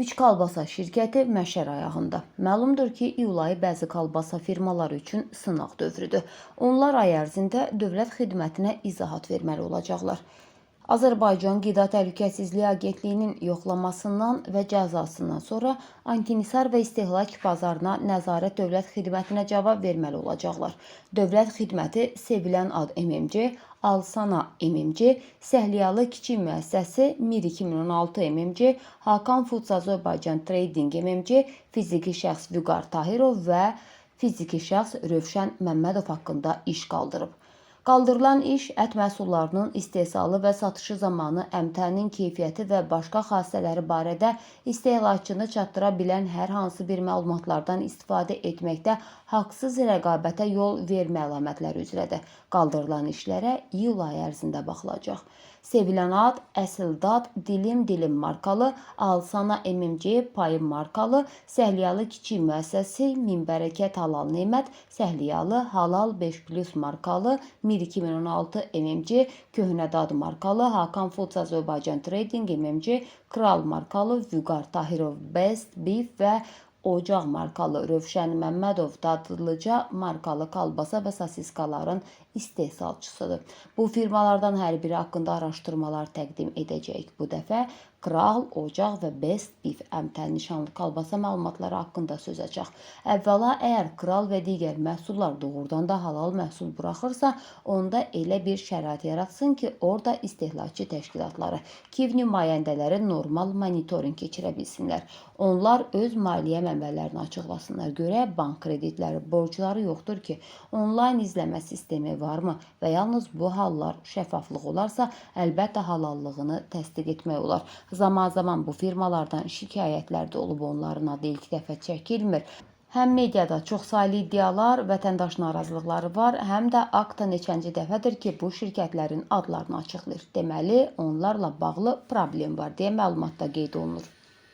Üç kalbasa şirkəti məşər ayağında. Məlumdur ki, iyul ayı bəzi kalbasa firmaları üçün sınaq dövrüdür. Onlar ay ərzində dövlət xidmətinə izahat verməli olacaqlar. Azərbaycan Qida Təhlükəsizliyi Agentliyinin yoxlamasından və cəzasından sonra antinisar və istehlak bazarına nəzarət dövlət xidmətinə cavab verməli olacaqlar. Dövlət xidməti sevilən ad MMC, Alsana MMC, Səhliyalı Kiçik Müəssisəsi Mir 2016 MMC, Hakan Foods Azərbaycan Trading MMC, fiziki şəxs Vüqar Tahirov və fiziki şəxs Rövşən Məmmədov haqqında iş qaldırıb. Qaldırılan iş ət məhsullarının istehsalı və satışı zamanı əmtənin keyfiyyəti və başqa xassələri barədə istehlakçını çatdıra bilən hər hansı bir məlumatlardan istifadə etməkdə haqsız rəqabətə yol vermə əlamətləri üzrədir. Qaldırılan işlərə iyul ayı ərzində baxılacaq. Sevilən ad Əsil Dad Dilim Dilim markalı, Alsana MMC Payım markalı, Səhliyalı Kiçik Müəssisəsi Minbərəkət Halal Nemət, Səhliyalı Halal 5 Plus markalı, Mir 2016 MMC, Köhnə Dad markalı, Hakan Foods Azərbaycan Trading MMC, Kral markalı, Vüqar Tahirov Best Beef və Ocaq markalı Rövşən Məmmədov dadlıca markalı kalbasa və sosiskaların istehsalçısıdır. Bu firmalardan hər biri haqqında araşdırmalar təqdim edəcəyik. Bu dəfə Kral, Ocaq və Best Beef əmtəl nişanlı kalbasa məlumatları haqqında söz açaq. Əvvəla, əgər Kral və digər məhsullar doğrudan da halal məhsul buraxırsa, onda elə bir şərait yaratsın ki, orada istehlakçı təşkilatları, KİV nümayəndələri normal monitorinq keçirə bilsinlər. Onlar öz maliyyə mənbələrini açıqlasınlar. Görə bank kreditləri, borcları yoxdur ki, onlayn izləmə sistemi varmı və yalnız bu hallar şəffaflıq olarsa, əlbəttə halallığını təsdiq etmək olar. Zaman-zaman bu firmalardan şikayətlər də olub, onların adı ilk dəfə çəkilmir. Həm mediada çoxsaylı iddialar, vətəndaş narazılıqları var, həm də akta neçənci dəfədir ki, bu şirkətlərin adlarını açıqlayır. Deməli, onlarla bağlı problem var deyə məlumatda qeyd olunur.